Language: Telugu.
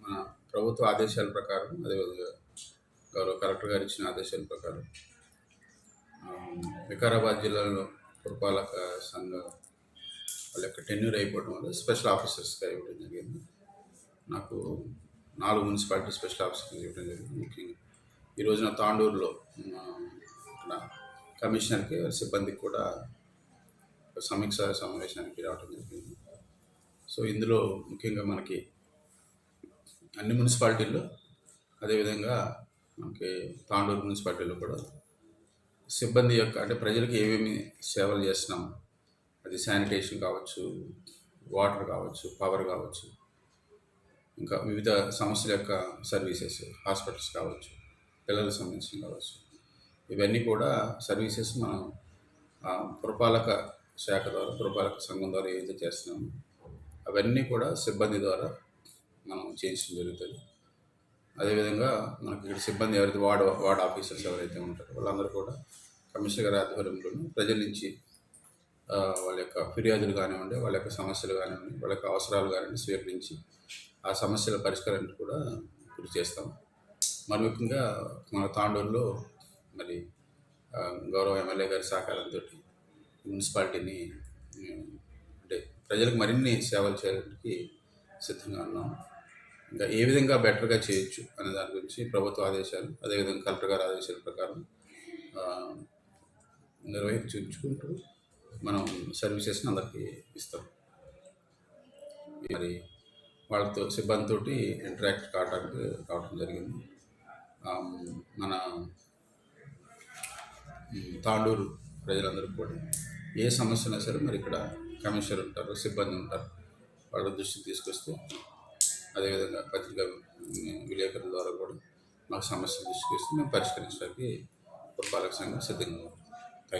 మన ప్రభుత్వ ఆదేశాల ప్రకారం అదేవిధంగా గౌరవ కలెక్టర్ గారు ఇచ్చిన ఆదేశాల ప్రకారం వికారాబాద్ జిల్లాలో పురపాలక సంఘ వాళ్ళ యొక్క టెన్యూర్ అయిపోవడం వల్ల స్పెషల్ ఆఫీసర్స్గా ఇవ్వడం జరిగింది. నాకు నాలుగు మున్సిపాలిటీ స్పెషల్ ఆఫీసర్స్ ఇవ్వడం జరిగింది. ముఖ్యంగా ఈరోజు నా తాండూరులో ఇక్కడ కమిషనర్కి సిబ్బందికి కూడా సమీక్ష సమావేశానికి రావడం జరిగింది. సో ఇందులో ముఖ్యంగా మనకి అన్ని మున్సిపాలిటీల్లో అదేవిధంగా మనకి తాండూరు మున్సిపాలిటీలో కూడా సిబ్బంది యొక్క అంటే ప్రజలకు ఏమేమి సేవలు చేస్తున్నాం? అది శానిటేషన్ కావచ్చు వాటర్ కావచ్చు పవర్ కావచ్చు ఇంకా వివిధ సమస్యల యొక్క సర్వీసెస్ హాస్పిటల్స్ కావచ్చు పిల్లలకు సంబంధించిన కావచ్చు. ఇవన్నీ కూడా సర్వీసెస్ మనం పురపాలక శాఖ ద్వారా పురపాలక సంఘం ద్వారా ఏదైతే చేస్తున్నామో అవన్నీ కూడా సిబ్బంది ద్వారా మనం చేయించడం జరుగుతుంది. అదేవిధంగా మనకి ఇక్కడ సిబ్బంది ఎవరైతే వార్డ్ వార్డ్ ఆఫీసర్స్ ఎవరైతే ఉంటారో వాళ్ళందరూ కూడా కమిషనర్ గారి ఆధ్వర్యంలోనూ ప్రజల నుంచి వాళ్ళ యొక్క ఫిర్యాదులు కానివ్వండి వాళ్ళ యొక్క సమస్యలు కానివ్వండి వాళ్ళ యొక్క అవసరాలు కానివ్వండి స్వీకరించి ఆ సమస్యల పరిష్కారానికి కూడా కృషి చేస్తాం. మరి ముఖ్యంగా మన తాండూరులో మరి గౌరవ ఎమ్మెల్యే గారి సహకారంతో మున్సిపాలిటీని అంటే ప్రజలకు మరిన్ని సేవలు చేయడానికి సిద్ధంగా ఉన్నాం. ఇంకా ఏ విధంగా బెటర్గా చేయొచ్చు అనే దాని గురించి ప్రభుత్వ ఆదేశాలు అదేవిధంగా కలెక్టర్ గారి ఆదేశాల ప్రకారం నిర్వహించుకుంటూ మనం సర్వీసెస్ని అందరికీ ఇస్తాం. మరి వాళ్ళతో సిబ్బందితోటి ఇంటరాక్ట్ కావడానికి కావడం జరిగింది. మన తాండూరు ప్రజలందరూ కూడా ఏ సమస్య అయినా సరే మరి ఇక్కడ కమిషనర్ ఉంటారు సిబ్బంది ఉంటారు. వాళ్ళ దృష్టికి తీసుకొస్తే అదేవిధంగా పత్రికా విలేకరుల ద్వారా కూడా మాకు సమస్య దృష్టికి వస్తే మేము పరిష్కరించడానికి పురపాలక సంఘం సిద్ధంగా ఉంది.